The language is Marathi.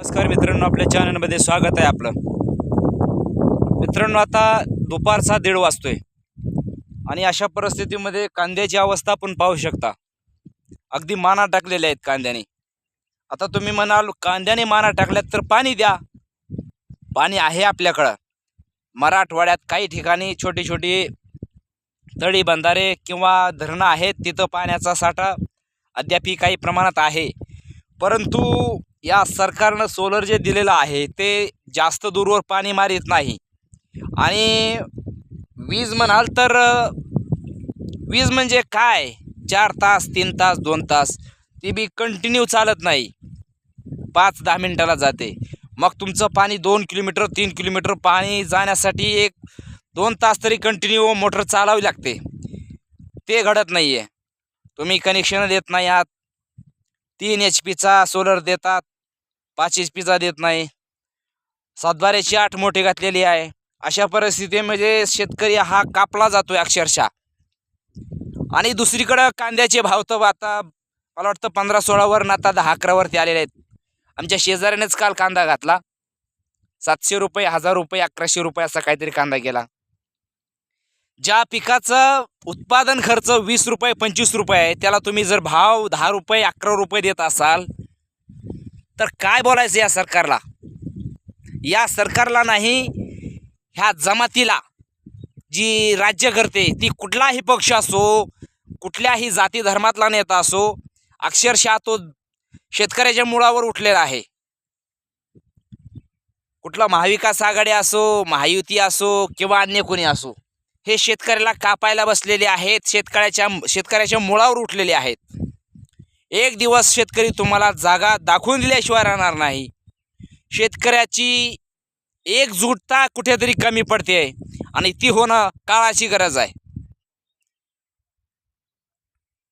नमस्कार मित्रांनो आपल्या चॅनलमध्ये स्वागत आहे आपलं. मित्रांनो आता दुपारचा दीड वाजतोय. आणि अशा परिस्थितीमध्ये कांद्याची अवस्था आपण पाहू शकता. अगदी माना टाकलेल्या आहेत कांद्याने. आता तुम्ही म्हणाल कांद्याने माना टाकल्यात तर पाणी द्या. पाणी आहे आपल्याकडं. मराठवाड्यात काही ठिकाणी छोटी छोटी तळी बंधारे किंवा धरणं आहेत तिथं पाण्याचा साठा अद्यापही काही प्रमाणात आहे. परंतु या सरकारनं सोलर जे दिलेलं आहे ते जास्त दूरवर पाणी मारित नाही. आणि वीज म्हणाल तर वीज म्हणजे काय? चार तास तीन तास दोन तास ती बी कंटिन्यू चालत नाही. पाच दहा मिनटाला जाते. मग तुमचं पाणी दोन किलोमीटर तीन किलोमीटर पाणी जाण्यासाठी एक दोन तास तरी कंटिन्यू मोटर चालावी लागते. ते घडत नाही आहे तुम्ही कनेक्शन देत नाही आहात. तीन एच पीचा सोलर देतात पाच एच पीचा देत नाही. सातबाऱ्याची आठ मोठी घातलेली आहे. अशा परिस्थितीमध्ये म्हणजे शेतकरी हा कापला जातोय अक्षरशः. आणि दुसरीकडं कांद्याचे भाव तर आता मला वाटतं पंधरा सोळावर आता दहा अकरावरती आलेले आहेत. आमच्या शेजाऱ्यानेच काल कांदा घातला. सातशे रुपये हजार रुपये अकराशे रुपये असा काहीतरी कांदा गेला. ज्या पिकाचं उत्पादन खर्च वीस रुपये पंचवीस रुपये आहे त्याला तुम्ही जर भाव दहा रुपये अकरा रुपये देत असाल तर काय बोलायचं या सरकारला? या सरकारला नाही ह्या जमातीला जी राज्य करते ती कुठलाही पक्ष असो कुठल्याही जाती धर्मातला नेता असो अक्षरशः तो शेतकऱ्याच्या मुळावर उठलेला आहे. कुठला महाविकास आघाडी असो महायुती असो किंवा अन्य कोणी असो हे शेतकऱ्याला कापायला बसलेले आहेत शेतकऱ्याच्या शेतकऱ्याच्या मुळावर उठलेले आहेत. एक दिवस शेतकरी तुम्हाला जागा दाखवून दिल्याशिवाय राहणार नाही. शेतकऱ्याची एकजुटता कुठेतरी कमी पडते आणि ती होणं काळाची गरज आहे.